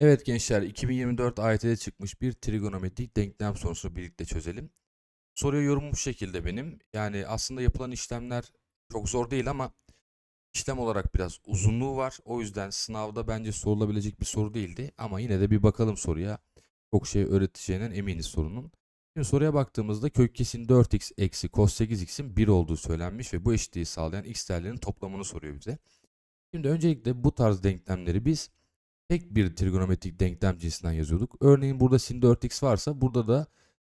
Evet gençler 2024 AYT'de çıkmış bir trigonometrik denklem sorusunu birlikte çözelim. Soruya yorumum bu şekilde benim. Yani aslında yapılan işlemler çok zor değil ama işlem olarak biraz uzunluğu var. O yüzden sınavda bence sorulabilecek bir soru değildi. Ama yine de bir bakalım soruya. Çok şey öğreteceğinden eminiz sorunun. Şimdi soruya baktığımızda kök kesin 4x eksi cos 8x'in 1 olduğu söylenmiş ve bu eşitliği sağlayan x değerlerinin toplamını soruyor bize. Şimdi öncelikle bu tarz denklemleri biz tek bir trigonometrik denklem cinsinden yazıyorduk. Örneğin burada sin 4x varsa burada da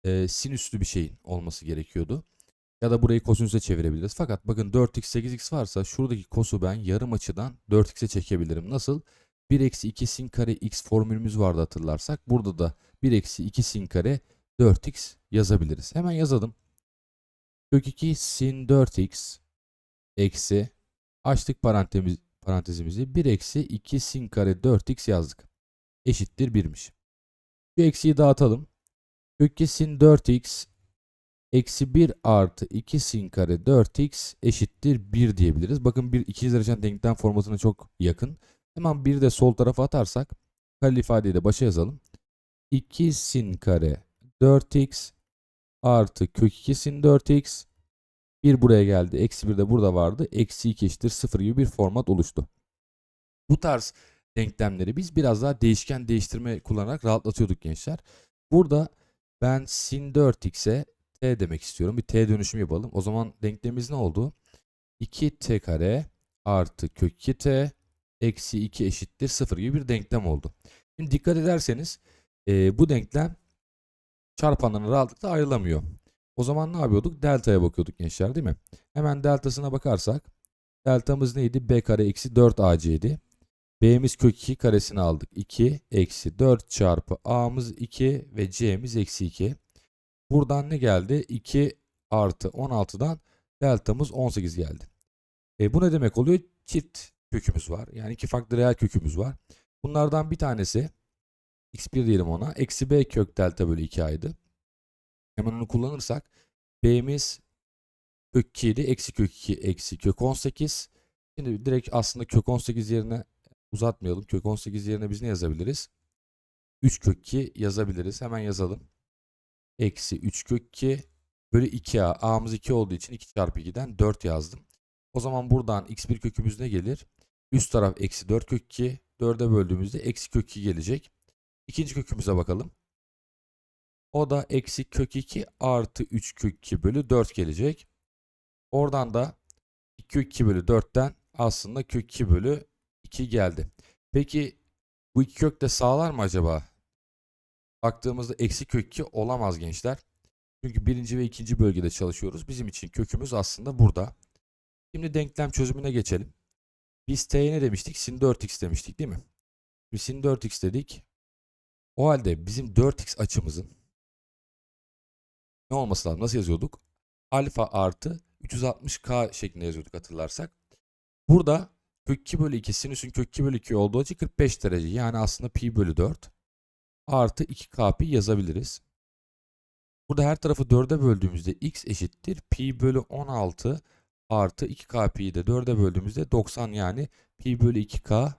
e, sinüslü bir şeyin olması gerekiyordu. Ya da burayı kosinüse çevirebiliriz. Fakat bakın 4x 8x varsa şuradaki kosu ben yarım açıdan 4x'e çekebilirim. Nasıl? 1 eksi 2 sin kare x formülümüz vardı hatırlarsak. Burada da 1 eksi 2 sin kare 4x yazabiliriz. Hemen yazalım. Kök 2 sin 4x eksi açtık parantez, parantezimizi 1 eksi 2 sin kare 4x yazdık. Eşittir 1'miş. Şu eksiyi dağıtalım. Kök 2 sin 4x eksi 1 artı 2 sin kare 4x eşittir 1 diyebiliriz. Bakın bir ikinci derecen denklem formatına çok yakın. Hemen bir de sol tarafa atarsak kare ifadeyi de başa yazalım. 2 sin kare 4x artı kök 2 sin 4x 1 buraya geldi. Eksi 1 de burada vardı. Eksi 2 eşittir 0 gibi bir format oluştu. Bu tarz denklemleri biz biraz daha değişken değiştirme kullanarak rahatlatıyorduk gençler. Burada ben sin 4x'e t demek istiyorum. Bir t dönüşüm yapalım. O zaman denklemimiz ne oldu? 2t kare artı kök 2t eksi 2 eşittir 0 gibi bir denklem oldu. Şimdi dikkat ederseniz e, bu denklem çarpanlarına rahatlıkla ayrılamıyor. O zaman ne yapıyorduk? Delta'ya bakıyorduk gençler değil mi? Hemen deltasına bakarsak deltamız neydi? b kare eksi 4 ac'ydi. b'miz kök 2 karesini aldık. 2 eksi 4 çarpı a'mız 2 ve c'miz eksi 2. Buradan ne geldi? 2 artı 16'dan deltamız 18 geldi. E, bu ne demek oluyor? Çift kökümüz var. Yani iki farklı reel kökümüz var. Bunlardan bir tanesi x1 diyelim ona. Eksi b kök delta bölü 2 aydı. Hemen onu kullanırsak b'miz kök 2 idi. Eksi kök 2 eksi kök 18. Şimdi direkt aslında kök 18 yerine uzatmayalım. Kök 18 yerine biz ne yazabiliriz? 3 kök 2 yazabiliriz. Hemen yazalım. Eksi 3 kök 2 bölü 2a. a'mız 2 olduğu için 2 çarpı 2'den 4 yazdım. O zaman buradan x1 kökümüz ne gelir? Üst taraf eksi 4 kök 2. 4'e böldüğümüzde eksi kök 2 gelecek. İkinci kökümüze bakalım. O da eksi kök 2 artı 3 kök 2 bölü 4 gelecek. Oradan da 2 kök 2 bölü 4'ten aslında kök 2 bölü 2 geldi. Peki bu iki kök de sağlar mı acaba? Baktığımızda eksi kök 2 olamaz gençler. Çünkü birinci ve ikinci bölgede çalışıyoruz. Bizim için kökümüz aslında burada. Şimdi denklem çözümüne geçelim. Biz t'ye ne demiştik? Sin 4x demiştik değil mi? Biz sin 4x dedik. O halde bizim 4x açımızın ne olması lazım? Nasıl yazıyorduk? Alfa artı 360k şeklinde yazıyorduk hatırlarsak. Burada kök 2 bölü 2 sinüsün kök 2 bölü 2 olduğu için 45 derece. Yani aslında pi bölü 4 artı 2k pi yazabiliriz. Burada her tarafı 4'e böldüğümüzde x eşittir pi bölü 16 artı 2k pi'yi de 4'e böldüğümüzde 90 yani pi bölü 2k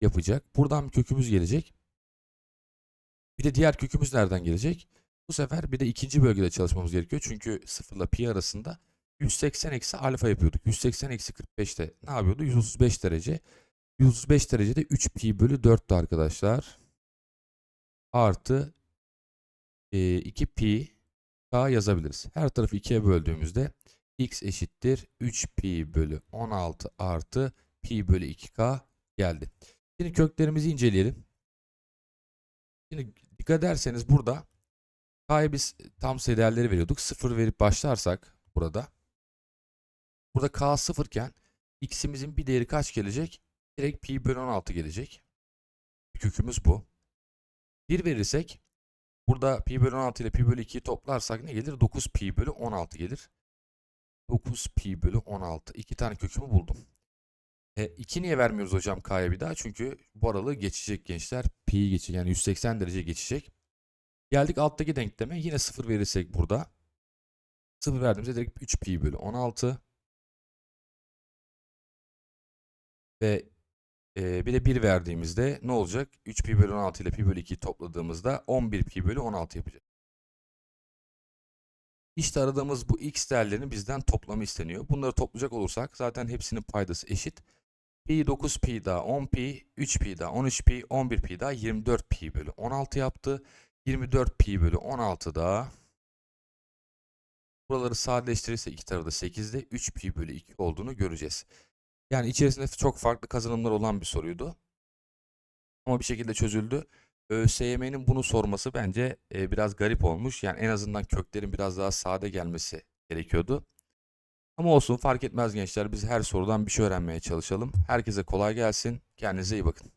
yapacak. Buradan bir kökümüz gelecek. Bir de diğer kökümüz nereden gelecek? Bu sefer bir de ikinci bölgede çalışmamız gerekiyor. Çünkü 0 ile pi arasında 180 eksi alfa yapıyorduk. 180 eksi 45'te ne yapıyordu? 135 derece. 135 derecede 3 pi bölü 4'tü arkadaşlar. Artı e, 2 pi k yazabiliriz. Her tarafı 2'ye böldüğümüzde x eşittir 3 pi bölü 16 artı pi bölü 2k geldi. Şimdi köklerimizi inceleyelim. Şimdi dikkat ederseniz burada k'ya biz tam sayı değerleri veriyorduk. 0 verip başlarsak burada. Burada k 0 iken x'imizin bir değeri kaç gelecek? Direkt pi bölü 16 gelecek. Kökümüz bu. 1 verirsek burada pi bölü 16 ile pi bölü 2'yi toplarsak ne gelir? 9 pi bölü 16 gelir. 9 pi bölü 16. İki tane kökümü buldum. E, 2 niye vermiyoruz hocam k'ya bir daha? Çünkü bu aralığı geçecek gençler. Pi'yi geçecek yani 180 derece geçecek. Geldik alttaki denkleme. Yine 0 verirsek burada. 0 verdiğimizde direkt 3 pi bölü 16. Ve Ee, bir de 1 verdiğimizde ne olacak? 3 pi bölü 16 ile pi bölü 2'yi topladığımızda 11 pi bölü 16 yapacak. İşte aradığımız bu x değerlerinin bizden toplamı isteniyor. Bunları toplayacak olursak zaten hepsinin paydası eşit. Pi 9 pi daha 10 pi, 3 pi daha 13 pi, 11 pi daha 24 pi bölü 16 yaptı. 24 pi bölü 16 da buraları sadeleştirirse iki tarafı da 8'de 3 pi bölü 2 olduğunu göreceğiz. Yani içerisinde çok farklı kazanımlar olan bir soruydu. Ama bir şekilde çözüldü. ÖSYM'nin bunu sorması bence e, biraz garip olmuş. Yani en azından köklerin biraz daha sade gelmesi gerekiyordu. Ama olsun fark etmez gençler. Biz her sorudan bir şey öğrenmeye çalışalım. Herkese kolay gelsin. Kendinize iyi bakın.